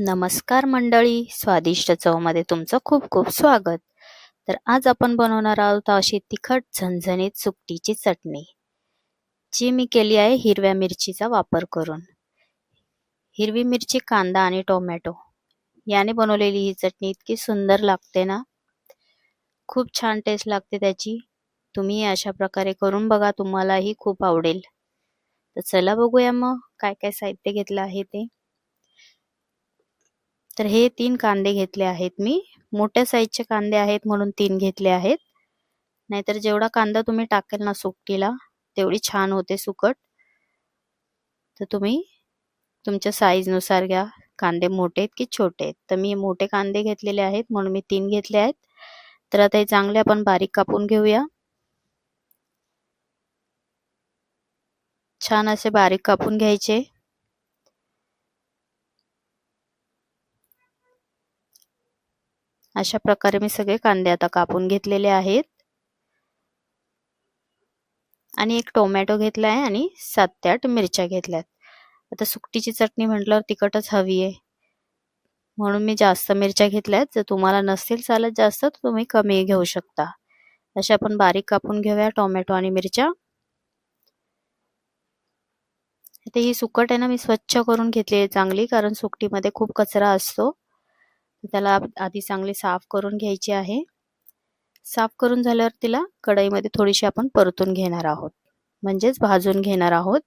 नमस्कार मंडळी स्वादिष्ट चवमध्ये तुमचं खूप खूप स्वागत. तर आज आपण बनवणार आहोत अशी तिखट झणझणीत सुकटीची चटणी जी मी केली आहे हिरव्या मिरचीचा वापर करून. हिरवी मिरची कांदा आणि टोमॅटो. याने बनवलेली ही चटणी इतकी सुंदर लागते ना? खूप छान टेस्ट लागते त्याची. तुम्ही अशा प्रकारे करून बघा तुम्हालाही खूप आवडेल. तर चला बघूया मग काय काय साहित्य घेतलं आहे ते. तर हे तीन कांदे घेतले आहेत मी. मोठ्या साईजचे कांदे आहेत म्हणून तीन घेतले आहेत. नाहीतर जेवढा कांदा तुम्ही टाकेल ना सुकटीला तेवढी छान होते सुकट. तर तुम्ही तुमच्या साईजनुसार घ्या. कांदे मोठे आहेत की छोटे आहेत. तर मी मोठे कांदे घेतलेले आहेत म्हणून मी तीन घेतले आहेत. तर आता हे चांगले आपण बारीक कापून घेऊया. छान असे बारीक कापून घ्यायचे. अशा प्रकारे मी सगळे कांदे आता कापून घेतलेले आहेत. आणि एक टोमॅटो घेतला आहे आणि सात ते आठ मिरच्या घेतल्यात. आता सुकटीची चटणी म्हटल्यावर तिखटच हवी आहे. म्हणून मी जास्त मिरच्या घेतल्यात. जर तुम्हाला नसेल चालत जास्त तर तुम्ही कमी घेऊ शकता. अशा आपण बारीक कापून घेऊया टोमॅटो आणि मिरच्या. आता ही सुकट आहे ना मी स्वच्छ करून घेतली आहे चांगली कारण सुकटीमध्ये खूप कचरा असतो. त्याला आधी चांगली साफ करून घ्यायची आहे. साफ करून झाल्यावर तिला कढईमध्ये थोडीशी आपण परतून घेणार आहोत. म्हणजेच भाजून घेणार आहोत.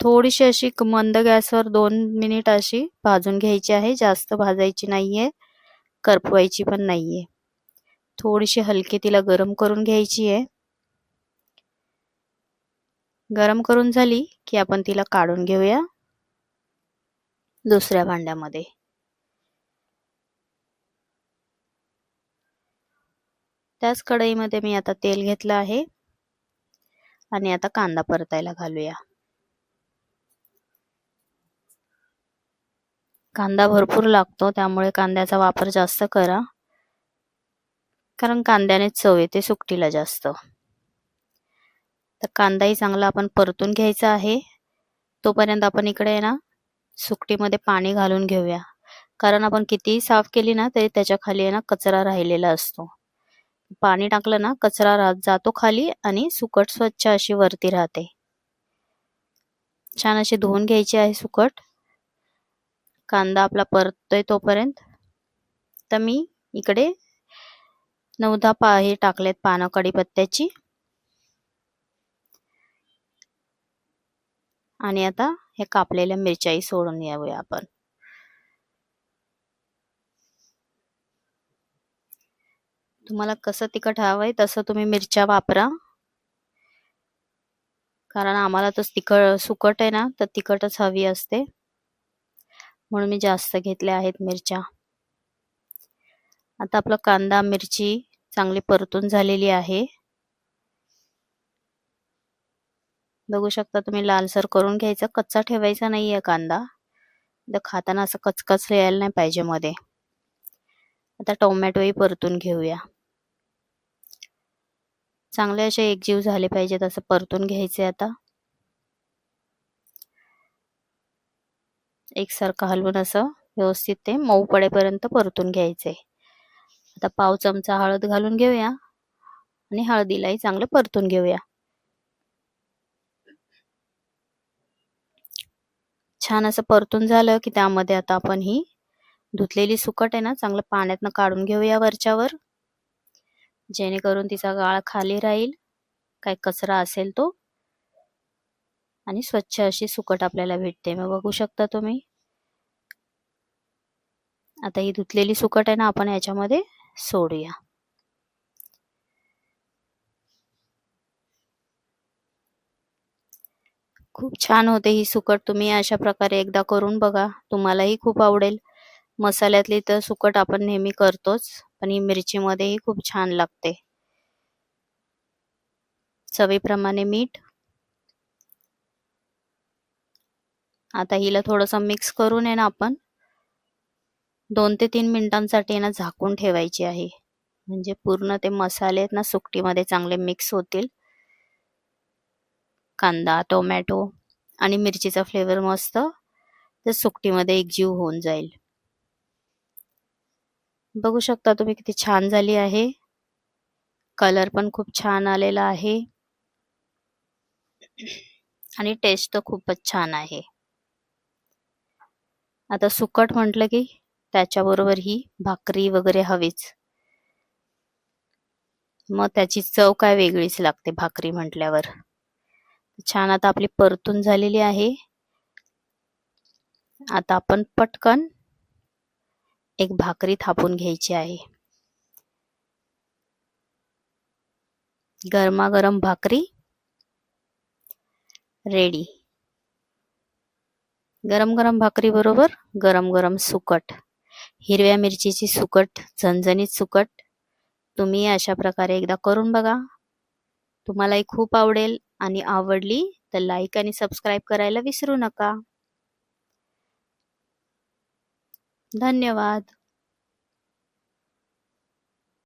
थोडीशी अशी मंद गॅसवर दोन मिनिट अशी भाजून घ्यायची आहे. जास्त भाजायची नाहीये. करपवायची पण नाहीये. थोडीशी हलकी तिला गरम करून घ्यायची आहे. गरम करून झाली की आपण तिला काढून घेऊया. दुसऱ्या भांड्यामध्ये. त्याच कढईमध्ये मी आता तेल घेतलं आहे. आणि आता कांदा परतायला घालूया. कांदा भरपूर लागतो त्यामुळे कांद्याचा वापर जास्त करा. कारण कांद्याने चव येते सुकटीला जास्त. तर कांदाही चांगला आपण परतून घ्यायचा आहे. तोपर्यंत आपण इकडे ना सुकटीमध्ये पाणी घालून घेऊया. कारण आपण कितीही साफ केली ना तरी त्याच्याखाली आहे ना कचरा राहिलेला असतो. पाणी टाकलं ना कचरा राहत जातो खाली आणि सुकट स्वच्छ अशी वरती राहते. छान अशी धुवून घ्यायची आहे सुकट. कांदा आपला परततोय तोपर्यंत. तर मी इकडे नवदा पा हे टाकलेत पानं कढीपत्त्याची आणि आता हे कापलेल्या मिरच्याही सोडून यावूया आपण. तुम्हाला कसं तिखट हवं आहे तसं तुम्ही मिरच्या वापरा. कारण आम्हाला तर तिखट सुकट आहे ना तर तिखटच हवी असते. म्हणून मी जास्त घेतल्या आहेत मिरच्या. आता आपला कांदा मिरची चांगली परतून झालेली आहे. बघू शकता तुम्ही लालसर करून घ्यायचा. कच्चा ठेवायचा नाही आहे कांदा. खाताना असं कचकच यायला नाही पाहिजे मध्ये. आता टोमॅटोही परतून घेऊया. चांगले असे एकजीव झाले पाहिजेत असं परतून घ्यायचे आता. एकसारखं हलवून असं व्यवस्थित ते मऊ पडेपर्यंत परतून घ्यायचे. आता पाव चमचा हळद घालून घेऊया. आणि हळदीलाही चांगलं परतून घेऊया. छान असं परतून झालं की त्यामध्ये आता आपण ही धुतलेली सुकट आहे ना चांगलं पाण्यातनं काढून घेऊया वरच्यावर. जेणेकरून तिचा गाळ खाली राहील काय कचरा असेल तो. आणि स्वच्छ अशी सुकट आपल्याला भेटते. मग बघू शकता तुम्ही. आता ही धुतलेली सुकट आहे ना आपण याच्यामध्ये सोडूया. खूप छान होते ही सुकट तुम्ही अशा प्रकारे एकदा करून बघा. तुम्हालाही खूप आवडेल. मसाल्यातली तर सुकट आपण नेहमी करतोच पण ही मिरचीमध्येही खूप छान लागते. चवीप्रमाणे मीठ. आता हिला थोडंसं मिक्स करून आहे ना आपण दोन ते तीन मिनिटांसाठी ना झाकून ठेवायची आहे. म्हणजे पूर्ण ते मसाले आहेत ना सुकटीमध्ये चांगले मिक्स होतील. कांदा टोमॅटो आणि मिरचीचा फ्लेवर मस्त. तर सुकटीमध्ये एकजीव होऊन जाईल. बघू शकता तुम्ही किती छान झाली आहे. कलर पण खूप छान आलेला आहे. आणि टेस्ट तर खूपच छान आहे. आता सुकट म्हटलं की त्याच्याबरोबर ही भाकरी वगैरे हवीच. मग त्याची चव काय वेगळीच लागते भाकरी म्हटल्यावर. छान आता आपली परतून झालेली आहे. आता आपण पटकन एक भाकरी थापून घ्यायची आहे. गरमागरम भाकरी रेडी गरम गरम भाकरी बरोबर गरम गरम सुकट. हिरव्या मिरचीची सुकट झणझणीत सुकट. तुम्ही अशा प्रकारे एकदा करून बघा. तुम्हालाही खूप आवडेल आणि आवडली तर लाईक आणि सबस्क्राईब करायला विसरू नका. धन्यवाद.